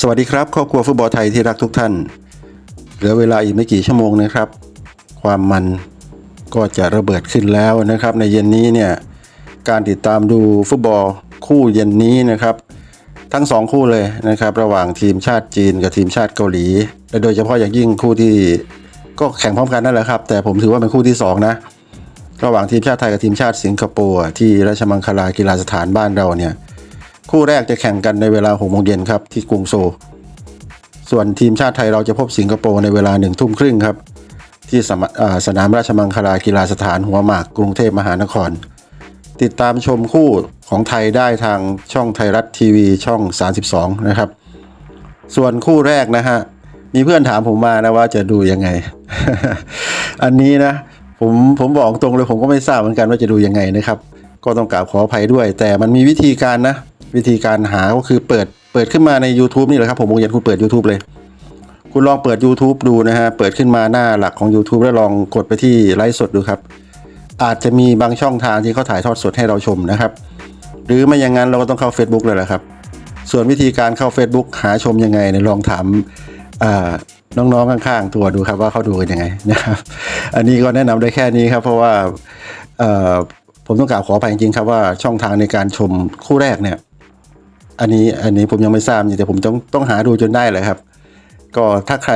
สวัสดีครับครอบครัวฟุตบอลไทยที่รักทุกท่าน เหลือเวลาอีกไม่กี่ชั่วโมงนะครับ ความมันก็จะระเบิดขึ้นแล้วนะครับ ในเย็นนี้เนี่ยการติดตามดูฟุตบอลคู่เย็นนี้นะครับ ทั้งสองคู่เลยนะครับ ระหว่างทีมชาติจีนกับทีมชาติเกาหลีและโดยเฉพาะอย่างยิ่งคู่ที่ก็แข่งพร้อมกันนั่นแหละครับ แต่ผมถือว่าเป็นคู่ที่สองนะ ระหว่างทีมชาติไทยกับทีมชาติสิงคโปร์ที่ราชมังคลากีฬาสถานบ้านเราเนี่ยคู่แรกจะแข่งกันในเวลา6โมงเย็นครับที่กรุงโซลส่วนทีมชาติไทยเราจะพบสิงคโปร์ในเวลาหนึ่งทุ่มครึ่งครับ ที่สสนามราชมังคลากีฬาสถานหัวหมากกรุงเทพมหานคร ติดตามชมคู่ของไทยได้ทางช่องไทยรัฐทีวีช่อง 32 นะครับ ส่วนคู่แรกนะฮะมีเพื่อนถามผมมานะว่าจะดูยังไง อันนี้นะ ผมผมบอกตรงเลยผมก็ไม่ทราบเหมือนกันว่าจะดูยังไงนะครับ ก็ต้องกราบขออภัยด้วย แต่มันมีวิธีการนะ วิธีการหาก็คือเปิดเปิดขึ้นมาใน YouTube นี่แหละครับผมโมงเย็นคุณเปิด YouTube เลย คุณลองเปิด YouTube ดูนะฮะเปิดขึ้นมาหน้าหลักของ YouTube แล้วลองกดไปที่ไลฟ์สดดูครับ อาจจะมีบางช่องทางที่เขาถ่ายทอดสดให้เราชมนะครับ หรือไม่อย่างนั้นเราก็ต้องเข้า Facebook เลยแหละครับ ส่วนวิธีการเข้า Facebook หาชมยังไงเนี่ยลองถามอ่า น้องๆข้างๆตัวดูครับว่าเขาดูกันยังไงนะครับ อันนี้ก็แนะนำได้แค่นี้ครับ เพราะว่าผมต้องกล่าวขออภัยจริงๆครับว่าช่องทางในการชมคู่แรกเนี่ย อันนี้อันนี้ผมยังไม่ทราบจริงแต่ผมต้องต้องหาดูจนได้เลยครับ ก็ถ้าใคร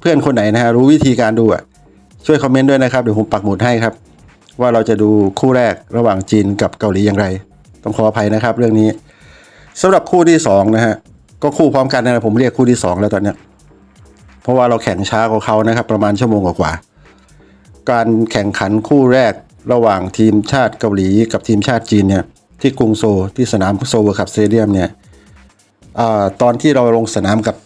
เพื่อนคนไหนนะฮะรู้วิธีการดูอะช่วยคอมเมนต์ด้วยนะครับเดี๋ยวผมปักหมุดให้ครับ ว่าเราจะดูคู่แรกระหว่างจีนกับเกาหลีอย่างไร ต้องขออภัยนะครับ เรื่องนี้สำหรับคู่ที่สองนะฮะก็คู่พร้อมกันนะผมเรียกคู่ที่สองแล้วตอนเนี้ย เพราะว่าเราแข่งช้ากว่าเขานะครับ ประมาณชั่วโมงกว่าๆการแข่งขันคู่แรกระหว่างทีมชาติเกาหลีกับทีมชาติจีนเนี่ยที่กรุงโซลที่สนามโซเวอร์คับสเตเดียมเนี่ยอตอนที่เราลงสนามกับ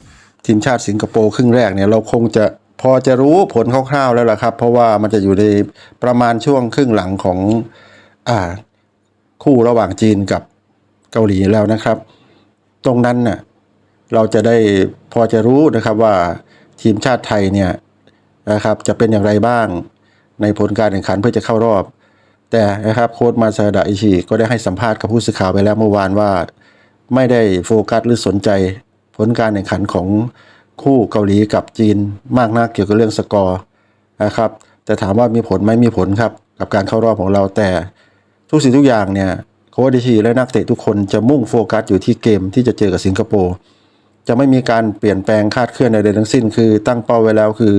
ทีมชาติสิงคโปร์ครึ่งแรกเนี่ยเราคงจะพอจะรู้ผลคร่าวๆแล้วล่ะครับ เพราะว่ามันจะอยู่ในประมาณช่วงครึ่งหลังของอ่าคู่ระหว่างจีนกับเกาหลีแล้วนะครับ ตรงนั้นน่ะเราจะได้พอจะรู้นะครับว่า ทีมชาติไทยเนี่ยนะครับจะเป็นอย่างไรบ้างในผลการแข่งขันเพื่อจะเข้ารอบ แต่นะครับโค้ชมาซาดะอิชิก็ได้ให้สัมภาษณ์กับผู้สื่อข่าวไปแล้วเมื่อวานว่า ไม่ได้โฟกัสหรือสนใจ ผลการแข่งขันของคู่เกาหลีกับจีนมากนักเกี่ยวกับเรื่องสกอร์นะครับแต่ถามว่ามีผลไหมมีผลครับกับการเข้ารอบของเราแต่ทุกสิ่งทุกอย่างเนี่ยโค้ชดิชีและนักเตะทุกคนจะมุ่งโฟกัสอยู่ที่เกมที่จะเจอกับสิงคโปร์ จะไม่มีการเปลี่ยนแปลงคาดเคลื่อนใดๆทั้งสิ้น คือตั้งเป้าไว้แล้วคือ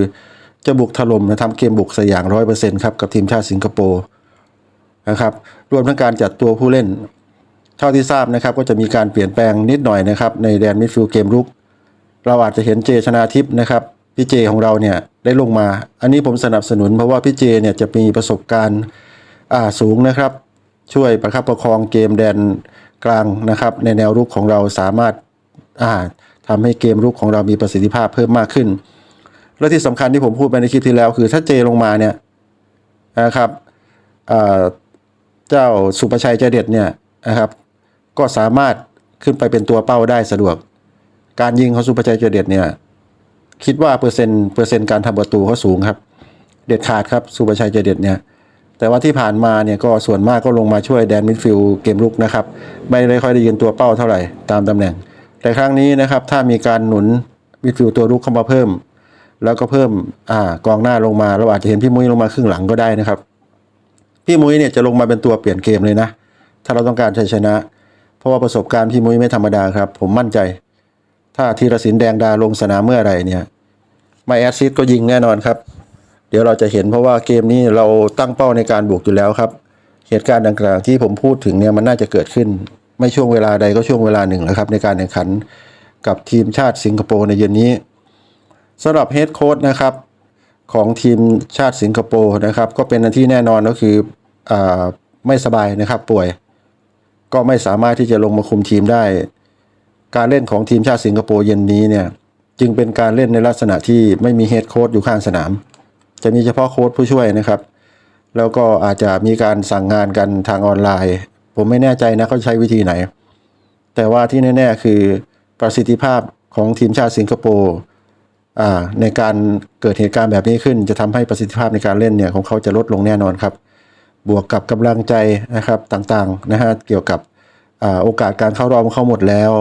จะบุกถล่มนะทำเกมบุกสอย่างร้อยเปอร์เซ็นต์ครับกับทีมชาติสิงคโปร์นะครับรวมทั้งการจัดตัวผู้เล่น เท่าที่ทราบนะครับก็จะมีการเปลี่ยนแปลงนิดหน่อยนะครับในแดนมิดฟิลด์เกมรุก เราอาจจะเห็นเจชนาทิพย์นะครับพี่เจของเราเนี่ยได้ลงมา อันนี้ผมสนับสนุนเพราะว่าพี่เจเนี่ยจะมีประสบการณ์อ่าสูงนะครับ ช่วยประคับประคองเกมแดนกลางนะครับ ในแนวรุกของเราสามารถ อ่าทำให้เกมรุกของเรามีประสิทธิภาพเพิ่มมากขึ้น และที่สำคัญที่ผมพูดไปในคลิปที่แล้ว คือถ้าเจลงมาเนี่ยนะครับเจ้าสุประชัยใจเด็ดเนี่ยนะครับ ก็สามารถขึ้นไปเป็นตัวเป้าได้สะดวก การยิงของสุภาชัยเจเด็ดเนี่ยคิดว่าเปอร์เซ็นต์เปอร์เซ็นต์การทำประตูเขาสูงครับ เด็ดขาดครับสุภาชัยเจเด็ดเนี่ยแต่ว่าที่ผ่านมาเนี่ยก็ส่วนมากก็ลงมาช่วยแดนมิดฟิลด์เกมรุกนะครับ ไม่ได้ค่อยได้ยืนตัวเป้าเท่าไหร่ตามตำแหน่ง แต่ครั้งนี้นะครับถ้ามีการหนุนมิดฟิลตัวรุกเข้ามาเพิ่ม แล้วก็เพิ่มอ่ากองหน้าลงมาเราอาจจะเห็นพี่มุ้ยลงมาครึ่งหลังก็ได้นะครับ พี่มุ้ยเนี่ยจะลงมาเป็นตัวเปลี่ยนเกมเลยนะ ถ้าเราต้องการชัยชนะ เพราะว่าประสบการณ์พี่มุ้ยไม่ธรรมดาครับ ผมมั่นใจ ถ้าธีรศิลป์แดงดาลงสนามเมื่อไหรเนี่ยไม่แอดซิดก็ยิงแน่นอนครับ เดี๋ยวเราจะเห็นเพราะว่าเกมนี้เราตั้งเป้าในการบุกอยู่แล้วครับ เหตุการณ์ดังกล่าวที่ผมพูดถึงเนี่ยมันน่าจะเกิดขึ้น ไม่ช่วงเวลาใดก็ช่วงเวลาหนึ่งแล้วครับ ในการแข่งขันกับทีมชาติสิงคโปร์ในเย็นนี้สำหรับเฮดโค้ชนะครับของทีมชาติสิงคโปร์นะครับ ก็เป็นอันที่แน่นอนก็คืออไม่สบายนะครับป่วย ก็ไม่สามารถที่จะลงมาคุมทีมได้ การเล่นของทีมชาติสิงคโปร์เย็นนี้เนี่ยจึงเป็นการเล่นในลักษณะที่ไม่มีเฮดโค้ชอยู่ข้างสนาม จะมีเฉพาะโค้ชผู้ช่วยนะครับ แล้วก็อาจจะมีการสั่งงานกันทางออนไลน์ ผมไม่แน่ใจนะเขาใช้วิธีไหน แต่ว่าที่แน่ ๆ คือประสิทธิภาพของทีมชาติสิงคโปร์ในการเกิดเหตุการณ์แบบนี้ขึ้น จะทำให้ประสิทธิภาพในการเล่นเนี่ยของเขาจะลดลงแน่นอนครับ บวกกับกำลังใจนะครับต่างๆนะฮะเกี่ยวกับอโอกาสการเข้ารอบเข้าหมดแล้ว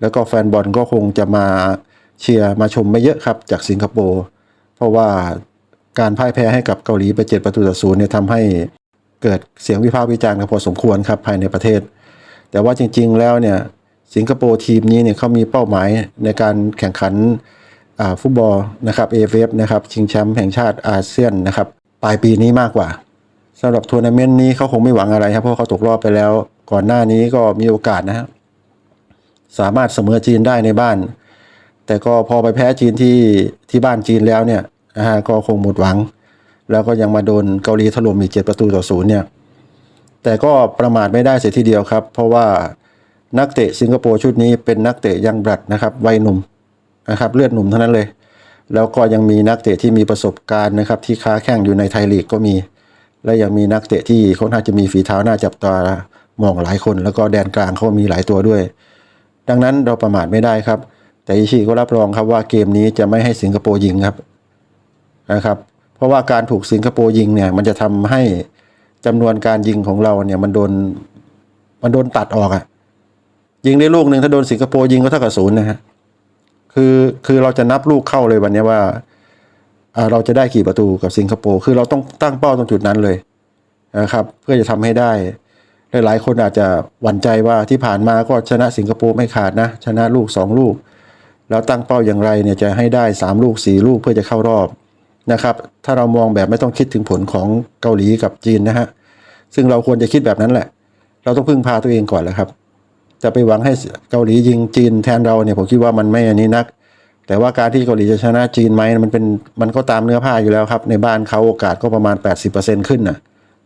แล้วก็แฟนบอลก็คงจะมาเชียร์มาชมไม่เยอะครับจากสิงคโปร์เพราะว่าการพ่ายแพ้ให้กับเกาหลีไปเจ็ดประตูต่อศูนย์เนี่ยทำให้ เกิดเสียงวิพากษ์วิจารณ์กันพอสมควรครับภายในประเทศ แต่ว่าจริงๆแล้วเนี่ยสิงคโปร์ทีมนี้เนี่ยเขามีเป้าหมายในการแข่งขันฟุตบอลนะครับ AFF นะครับชิงแชมป์แห่งชาติอาเซียนนะครับปลายปีนี้มากกว่าสำหรับทัวร์นาเมนต์นี้เขาคงไม่หวังอะไรครับเพราะเขาตกรอบไปแล้ว ก่อนหน้านี้ก็มีโอกาสนะครับสามารถเสมอจีนได้ในบ้าน แต่ก็พอไปแพ้จีนที่ที่บ้านจีนแล้วเนี่ยนะฮะก็คงหมดหวัง แล้วก็ยังมาโดนเกาหลีถล่มอีกเจ็ดประตูต่อศูนย์เนี่ย แต่ก็ประมาทไม่ได้เสียทีเดียวครับ เพราะว่านักเตะสิงคโปร์ชุดนี้เป็นนักเตะยังบลัดนะครับวัยหนุ่มนะครับเลือดหนุ่มเท่านั้นเลย แล้วก็ยังมีนักเตะที่มีประสบการณ์นะครับที่ค้าแข่งอยู่ในไทยลีกก็มี และยังมีนักเตะที่ค่อนข้าจะมีฝีเท้าหน้าจับตามองหลายคน แล้วก็แดนกลางเขามีหลายตัวด้วย ดังนั้นเราประมาทไม่ได้ครับ แต่อิชิก็รับรองครับว่าเกมนี้จะไม่ให้สิงคโปร์ยิงครับนะครับ เพราะว่าการถูกสิงคโปร์ยิงเนี่ยมันจะทำให้จำนวนการยิงของเราเนี่ยมันโดนมันโดนตัดออกอะยิงได้ลูกหนึ่งถ้าโดนสิงคโปร์ยิงก็เท่ากับศูนย์นะฮะคือคือเราจะนับลูกเข้าเลยวันนี้ว่าอ่าเราจะได้กี่ประตูกับสิงคโปร์คือเราต้องตั้งเป้าตรงจุดนั้นเลยนะครับ เพื่อจะทำให้ได้หลายๆคนอาจจะหวั่นใจว่าที่ผ่านมาก็ชนะสิงคโปร์ไม่ขาดนะ ชนะลูก 2 ลูก แล้วตั้งเป้าอย่างไรเนี่ยจะให้ได้ 3 ลูก 4 ลูกเพื่อจะเข้ารอบ นะครับ ถ้าเรามองแบบไม่ต้องคิดถึงผลของเกาหลีกับจีนนะฮะ ซึ่งเราควรจะคิดแบบนั้นแหละ เราต้องพึ่งพาตัวเองก่อนแหละครับ จะไปหวังให้เกาหลียิงจีนแทนเราเนี่ยผมคิดว่ามันไม่อันนี้นัก แต่ว่าการที่เกาหลีจะชนะจีนไหมมันเป็นมันก็ตามเนื้อผ้าอยู่แล้วครับ ในบ้านเขาโอกาสก็ประมาณ 80%ขึ้นน่ะ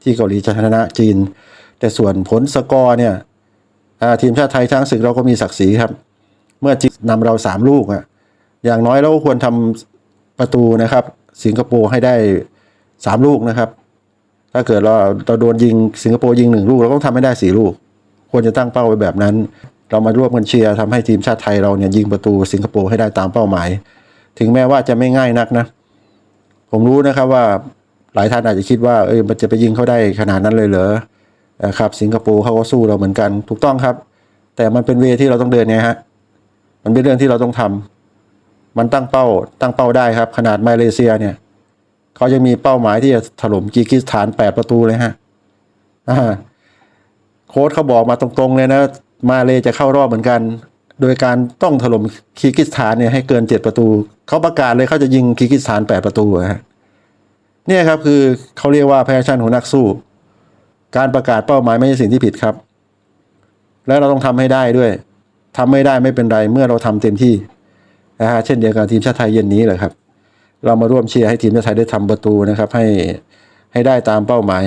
ที่เกาหลีจะชนะจีน แต่ส่วนผลสกอร์เนี่ยทีมชาติไทยทั้งศึกเราก็มีศักดิ์ศรีครับ เมื่อจีนนำเราสามลูกอะอย่างน้อยเราก็ควรทำประตูนะครับ สิงคโปร์ให้ได้สามลูกนะครับ ถ้าเกิดเราเราโดนยิงสิงคโปร์ยิงหนึ่งลูก เราต้องทำให้ได้สี่ลูก ควรจะตั้งเป้าไว้แบบนั้น เรามาร่วมกันเชียร์ทำให้ทีมชาติไทยเราเนี่ยยิงประตูสิงคโปร์ให้ได้ตามเป้าหมาย ถึงแม้ว่าจะไม่ง่ายนักนะ ผมรู้นะครับว่าหลายท่านอาจจะคิดว่าเอ้ยมันจะไปยิงเขาได้ขนาดนั้นเลยเหรอนะครับสิงคโปร์เขาก็สู้เราเหมือนกัน ถูกต้องครับ แต่มันเป็นเวที่เราต้องเดินไงฮะมันเป็นเรื่องที่เราต้องทำ มันตั้งเป้าตั้งเป้าได้ครับ ขนาดมาเลเซียเนี่ยเขายังมีเป้าหมายที่จะถล่มกีกิสถานแปดประตูเลยฮะโค้ชเขาบอกมาตรงๆเลยนะ มาเลจะเข้ารอบเหมือนกัน โดยการต้องถล่มคีร์กิสถานเนี่ยให้เกินเจ็ดประตู เขาประกาศเลยเขาจะยิงคีร์กิสถานแปดประตูฮะเนี่ยครับคือเขาเรียกว่าแพชชั่นของนักสู้ การประกาศเป้าหมายไม่ใช่สิ่งที่ผิดครับ แล้วเราต้องทำให้ได้ด้วยทำไม่ได้ไม่เป็นไรเมื่อเราทำเต็มที่ นะฮะเช่นเดียวกับทีมชาติไทยเย็นนี้แหละครับ เรามาร่วมเชียร์ให้ทีมชาติไทยได้ทำประตูนะครับ ให้ให้ได้ตามเป้าหมาย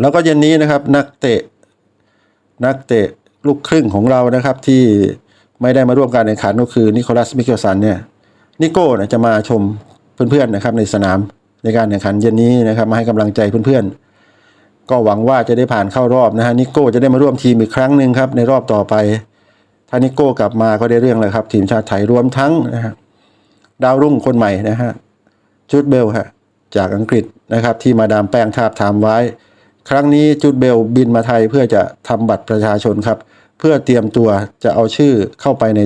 แล้วก็เย็นนี้นะครับ นักเตะ นักเตะลูกครึ่งของเรานะครับที่ไม่ได้มาร่วมการแข่งขันก็คือนิโคลัสมิเกลสันเนี่ยนิโก้จะมาชมเพื่อนๆนะครับในสนามในการแข่งขันเย็นนี้นะครับมาให้กำลังใจเพื่อนๆ ก็หวังว่าจะได้ผ่านเข้ารอบนะฮะนิโก้จะได้มาร่วมทีมอีกครั้งหนึ่งครับในรอบต่อไป ถ้านิโก้กลับมาก็ได้เรื่องเลยครับ ทีมชาติไทยรวมทั้งนะฮะดาวรุ่งคนใหม่นะฮะจูดเบลฮะจากอังกฤษนะครับ ที่มาดามแป้งทาบทามไว้ ครั้งนี้จูดเบลบินมาไทยเพื่อจะทำบัตรประชาชนครับ เพื่อเตรียมตัวจะเอาชื่อเข้าไปใน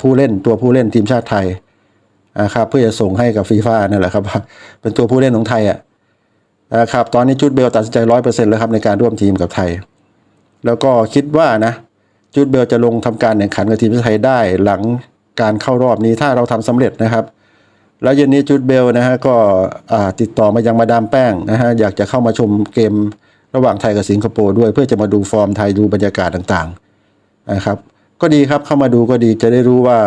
ผู้เล่นตัวผู้เล่นทีมชาติไทยนะครับเพื่อจะส่งให้กับฟีฟ่านั่นแหละครับ เป็นตัวผู้เล่นของไทยอะนะครับตอนนี้จูดเบลตัดสินใจร้อยเปอร์เซ็นต์แล้วครับในการร่วมทีมกับไทย แล้วก็คิดว่านะ จูดเบลจะลงทำการแข่งขันกับทีมชาติไทยได้หลังการเข้ารอบนี้ถ้าเราทำสำเร็จนะครับ แล้วเย็นนี้จูดเบลนะฮะก็ติดต่อมายังมาดามแป้งนะฮะอยากจะเข้ามาชมเกมระหว่างไทยกับสิงคโปร์ด้วยเพื่อจะมาดูฟอร์มไทยดูบรรยากาศต่างๆนะครับ ก็ดีครับเข้ามาดูก็ดีจะได้รู้ว่า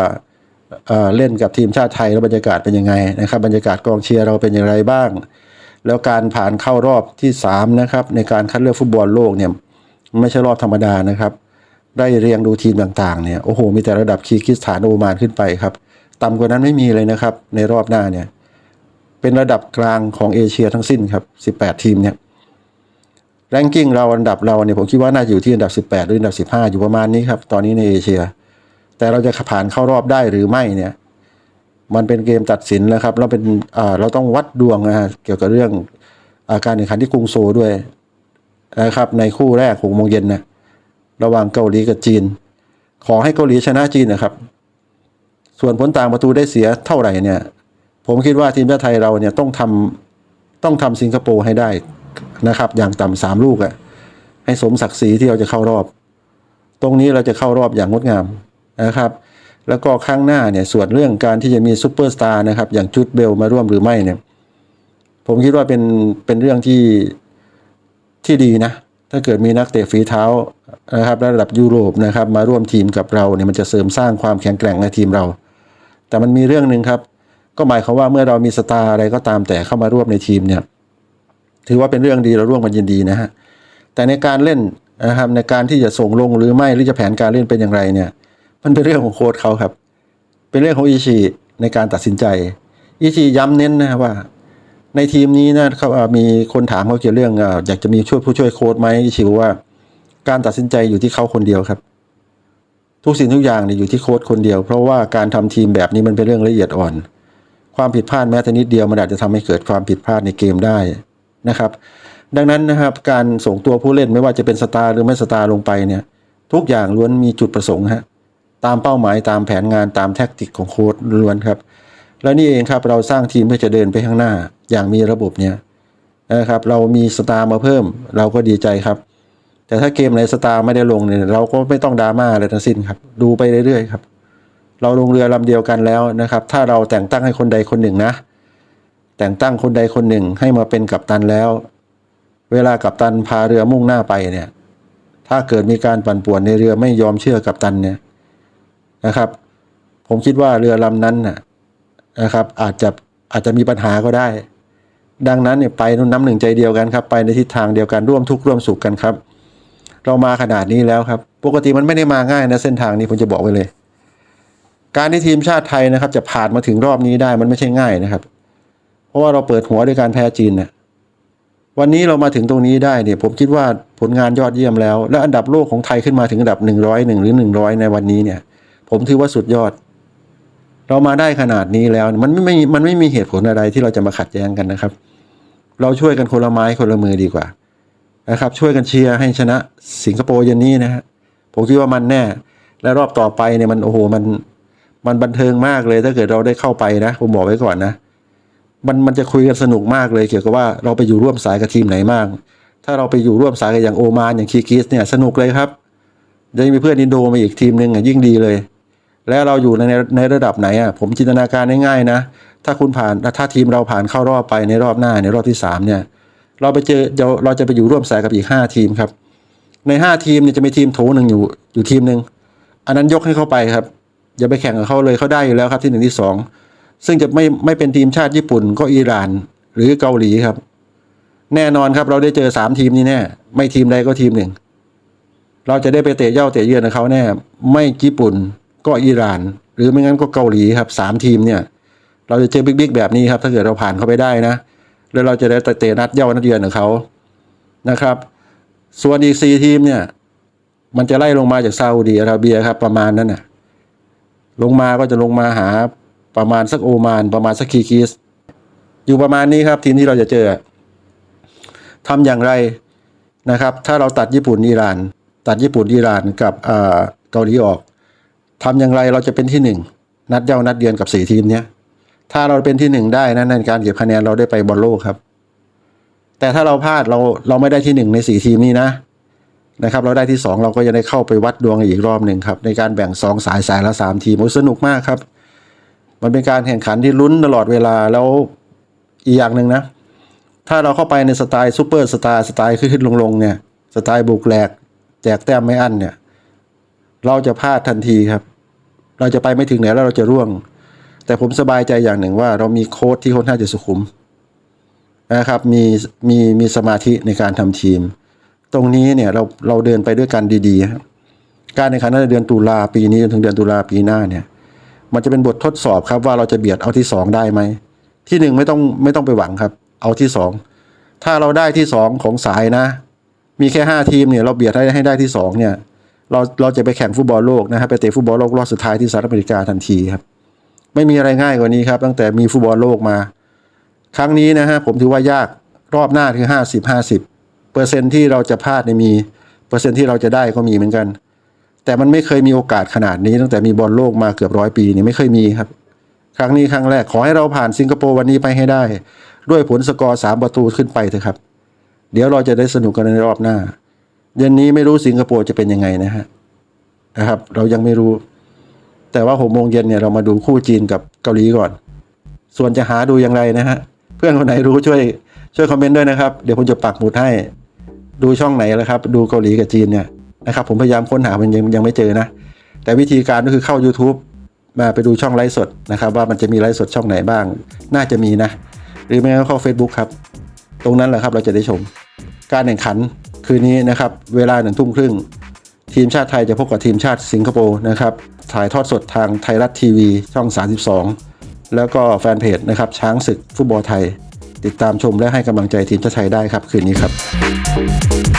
เอ่อเล่นกับทีมชาติไทยแล้วบรรยากาศเป็นยังไงนะครับ บรรยากาศกองเชียร์เราเป็นอย่างไรบ้าง แล้วการผ่านเข้ารอบที่3นะครับในการคัดเลือกฟุตบอลโลกเนี่ยไม่ใช่รอบธรรมดานะครับ ได้เรียงดูทีมต่างๆเนี่ยโอ้โหมีแต่ระดับคีกิสถานโอมานขึ้นไปครับต่ำกว่านั้นไม่มีเลยนะครับในรอบหน้าเนี่ยเป็นระดับกลางของเอเชียทั้งสิ้นครับ 18 ทีมเนี่ยแรงกิ้งเราอันดับเราเนี่ยผมคิดว่าน่าจะอยู่ที่อันดับ 18 หรืออันดับ 15 อยู่ประมาณนี้ครับ ตอนนี้ในเอเชีย แต่เราจะผ่านเข้ารอบได้หรือไม่เนี่ยมันเป็นเกมตัดสินแล้วครับเราเป็นเราต้องวัดดวงนะฮะเกี่ยวกับเรื่องอาการแข่งขันที่กรุงโซลด้วยนะครับในคู่แรกหกโมงเย็นนะ ระหว่างเกาหลีกับจีน ขอให้เกาหลีชนะจีนนะครับ ส่วนผลต่างประตูได้เสียเท่าไหร่เนี่ย ผมคิดว่าทีมชาติไทยเราเนี่ยต้องทำต้องทำสิงคโปร์ให้ได้นะครับ อย่างต่ำสามลูกอะให้สมศักดิ์ศรีที่เราจะเข้ารอบ ตรงนี้เราจะเข้ารอบอย่างงดงามนะครับ แล้วก็ข้างหน้าเนี่ยส่วนเรื่องการที่จะมีซูเปอร์สตาร์นะครับ อย่างจุดเบลมาร่วมหรือไม่เนี่ย ผมคิดว่าเป็นเป็นเรื่องที่ที่ดีนะ ถ้าเกิดมีนักเตะฝีเท้านะครับระดับยุโรปนะครับมาร่วมทีมกับเราเนี่ยมันจะเสริมสร้างความแข็งแกร่งในทีมเรา แต่มันมีเรื่องหนึ่งครับ ก็หมายความว่าเมื่อเรามีสตาร์อะไรก็ตามแต่เข้ามาร่วมในทีมเนี่ยถือว่าเป็นเรื่องดีเราร่วมกันยินดีนะฮะแต่ในการเล่นนะครับในการที่จะส่งลงหรือไม่หรือจะแผนการเล่นเป็นอย่างไรเนี่ย มันเป็นเรื่องของโค้ชเขาครับ เป็นเรื่องของอิชิในการตัดสินใจอิชิย้ำเน้นนะว่า ในทีมนี้นะเขาอ่ามีคนถามเขาเกี่ยวเรื่องอยากจะมีช่วยผู้ช่วยโค้ชไหมชิบอกว่า การตัดสินใจอยู่ที่เขาคนเดียวครับ ทุกสิ่งทุกอย่างเนี่ยอยู่ที่โค้ชคนเดียว เพราะว่าการทำทีมแบบนี้มันเป็นเรื่องละเอียดอ่อน ความผิดพลาดแม้แต่นิดเดียวมันอาจจะทำให้เกิดความผิดพลาดในเกมได้นะครับ ดังนั้นนะครับการส่งตัวผู้เล่นไม่ว่าจะเป็นสตาร์หรือไม่สตาร์ลงไปเนี่ย ทุกอย่างล้วนมีจุดประสงค์ฮะตามเป้าหมายตามแผนงานตามแท็กติกของโค้ชล้วนครับ และนี่เองครับเราสร้างทีมเพื่อจะเดินไปข้างหน้าอย่างมีระบบเนี่ยนะครับเรามีสตาร์มาเพิ่ม เราก็ดีใจครับ แต่ถ้าเกมไหนสตาร์ไม่ได้ลงเนี่ยเราก็ไม่ต้องดราม่าอะไรทั้งสิ้นครับ ดูไปเรื่อยๆครับ เราลงเรือลำเดียวกันแล้วนะครับ ถ้าเราแต่งตั้งให้คนใดคนหนึ่งนะ แต่งตั้งคนใดคนหนึ่งให้มาเป็นกัปตันแล้ว เวลากัปตันพาเรือมุ่งหน้าไปเนี่ย ถ้าเกิดมีการปั่นป่วนในเรือไม่ยอมเชื่อกัปตันเนี่ยนะครับ ผมคิดว่าเรือลำนั้นน่ะ นะครับอาจจะอาจจะมีปัญหาก็ได้ ดังนั้นเนี่ยไปน้ำหนึ่งใจเดียวกันครับไปในทิศทางเดียวกันร่วมทุกข์ร่วมสุขกันครับ เรามาขนาดนี้แล้วครับ ปกติมันไม่ได้มาง่ายนะเส้นทางนี้ผมจะบอกไว้เลย การที่ทีมชาติไทยนะครับ จะผ่านมาถึงรอบนี้ได้มันไม่ใช่ง่ายนะครับ เพราะว่าเราเปิดหัวด้วยการแพ้จีนนะวันนี้เรามาถึงตรงนี้ได้เนี่ยผมคิดว่าผลงานยอดเยี่ยมแล้ว และอันดับโลกของไทยขึ้นมาถึงอันดับหนึ่งร้อยหนึ่งหรือหนึ่งร้อยในวันนี้เนี่ย ผมถือว่าสุดยอด เรามาได้ขนาดนี้แล้วมันไม่ไม่มันไม่มีเหตุผลอะไรที่เราจะมาขัดแย้งกันนะครับ เราช่วยกันคนละไม้คนละมือดีกว่านะครับ ช่วยกันเชียร์ให้ชนะสิงคโปร์เย็นนี้นะฮะผมคิดว่ามันแน่ และรอบต่อไปเนี่ยมันโอ้โหมันมันบันเทิงมากเลยถ้าเกิดเราได้เข้าไปนะผมบอกไว้ก่อนนะ มันมันจะคุยกันสนุกมากเลยเกี่ยวกับว่าเราไปอยู่ร่วมสายกับทีมไหนมาก ถ้าเราไปอยู่ร่วมสายกับอย่างโอมานอย่างคีร์กิสเนี่ยสนุกเลยครับยังมีเพื่อนอินโดมาอีกทีมหนึ่งอะยิ่งดีเลย แล้วเราอยู่ในในระดับไหนอะผมจินตนาการง่ายๆนะ ถ้าคุณผ่านถ้าทีมเราผ่านเข้ารอบไปในรอบหน้าในรอบที่สามเนี่ย เราไปเจอเราจะไปอยู่ร่วมสายกับอีกห้าทีมครับ ในห้าทีมเนี่ยจะมีทีมโถหนึ่งอยู่อยู่ทีมหนึ่งอันนั้นยกให้เข้าไปครับ อย่าไปแข่งกับเขาเลยเขาได้อยู่แล้วครับที่หนึ่งที่สองซึ่งจะไม่ไม่เป็นทีมชาติญี่ปุ่นก็อิหร่านหรือเกาหลีครับ แน่นอนครับเราได้เจอสามทีมนี้แน่ไม่ทีมใดก็ทีมหนึ่ง เราจะได้ไปเตะเย่าเตะเยือนกับเขาแน่ ไม่ญี่ปุ่น ก็อิหร่าน หรือไม่งั้นก็เกาหลีครับสามทีมเนี่ย เราจะเจอบิ๊กๆแบบนี้ครับ ถ้าเกิดเราผ่านเขาไปได้นะ แล้วเราจะได้เตะนัดเย่านัดเยือนของเขานะครับ ส่วนอีกสี่ทีมเนี่ย มันจะไล่ลงมาจากซาอุดีอาระเบียครับ ประมาณนั้นน่ะลงมาก็จะลงมาหาประมาณสักโอมาน ประมาณสักคีคีสอยู่ประมาณนี้ครับทีมที่เราจะเจอทำอย่างไรนะครับ ถ้าเราตัดญี่ปุ่นอิหร่าน ตัดญี่ปุ่นอิหร่านกับอ่าเกาหลีออก ทำอย่างไรเราจะเป็นที่หนึ่งนัดเย้านัดเยือนกับสี่ทีมเนี้ยถ้าเราเป็นที่หนึ่งได้นะในการเก็บคะแนนเราได้ไปบอลโลกครับ แต่ถ้าเราพลาดเราเราไม่ได้ที่หนึ่งในสี่ทีมนี้นะนะครับ เราได้ที่สองเราก็จะได้เข้าไปวัดดวงอีกรอบหนึ่งครับ ในการแบ่งสองสายสายละสามทีมสนุกมากครับ มันเป็นการแข่งขันที่ลุ้นตลอดเวลาแล้วอีกอย่างหนึ่งนะ ถ้าเราเข้าไปในสไตล์ซูเปอร์สไตล์สไตล์ขึ้นขึ้นลงลงเนี่ยสไตล์บุกแหลกแจกแต้มไม่อั้นเนี่ย เราจะพลาดทันทีครับ เราจะไปไม่ถึงไหนแล้วเราจะร่วง แต่ผมสบายใจอย่างหนึ่งว่า เรามีโค้ชที่ค่อนข้างจะสุขุมนะครับมีมีมีสมาธิในการทำทีม ตรงนี้เนี่ยเราเราเดินไปด้วยกันดีๆครับการแข่งขันในเดือนตุลาปีนี้จนถึงเดือนตุลาปีหน้าเนี่ยมันจะเป็นบททดสอบครับว่าเราจะเบียดเอาที่สองได้ไหมที่หนึ่งไม่ต้องไม่ต้องไปหวังครับ เอาที่สองถ้าเราได้ที่สองของสายนะ มีแค่ห้าทีมเนี่ยเราเบียดให้ให้ได้ที่สองเนี่ย เราเราจะไปแข่งฟุตบอลโลกนะครับไปเตะฟุตบอลโลกรอบสุดท้ายที่สหรัฐอเมริกาทันทีครับ ไม่มีอะไรง่ายกว่านี้ครับ ตั้งแต่มีฟุตบอลโลกมา ครั้งนี้นะฮะผมถือว่ายากรอบหน้าคือห้าสิบห้าสิบเปอร์เซ็นที่เราจะพลาดเนี่ยมีเปอร์เซ็นต์ที่เราจะได้ก็มีเหมือนกัน แต่มันไม่เคยมีโอกาสขนาดนี้ ตั้งแต่มีบอลโลกมาเกือบร้อยปีนี่ไม่เคยมีครับ ครั้งนี้ครั้งแรกขอให้เราผ่านสิงคโปร์วันนี้ไปให้ได้ ด้วยผลสกอร์สามประตูขึ้นไปเถอะครับ เดี๋ยวเราจะได้สนุกกันในรอบหน้า เย็นนี้ไม่รู้สิงคโปร์จะเป็นยังไงนะฮะนะครับ เรายังไม่รู้ แต่ว่าหกโมงเย็นเนี่ยเรามาดูคู่จีนกับเกาหลีก่อน ส่วนจะหาดูอย่างไรนะฮะเพื่อนคนไหนรู้ช่วยช่วยคอมเมนต์ด้วยนะครับ เดี๋ยวผมจะปักหมุดให้ ดูช่องไหนแล้วครับ ดูเกาหลีกับจีนเนี่ยนะครับผมพยายามค้นหามันยังยังไม่เจอนะ แต่วิธีการก็คือเข้า YouTube มาไปดูช่องไลฟ์สดนะครับ ว่ามันจะมีไลฟ์สดช่องไหนบ้าง น่าจะมีนะ หรือไม่ก็เข้า Facebook ครับ ตรงนั้นแหละครับเราจะได้ชม การแข่งขัน คืนนี้นะครับเวลาหนึ่งทุ่มครึ่ง ทีมชาติไทยจะพบกับทีมชาติสิงคโปร์นะครับถ่ายทอดสดทางไทยรัฐทีวีช่อง 32 แล้วก็แฟนเพจนะครับช้างศึกฟุตบอลไทย ติดตามชมและให้กำลังใจทีมชาติไทยได้ครับ คืนนี้ครับ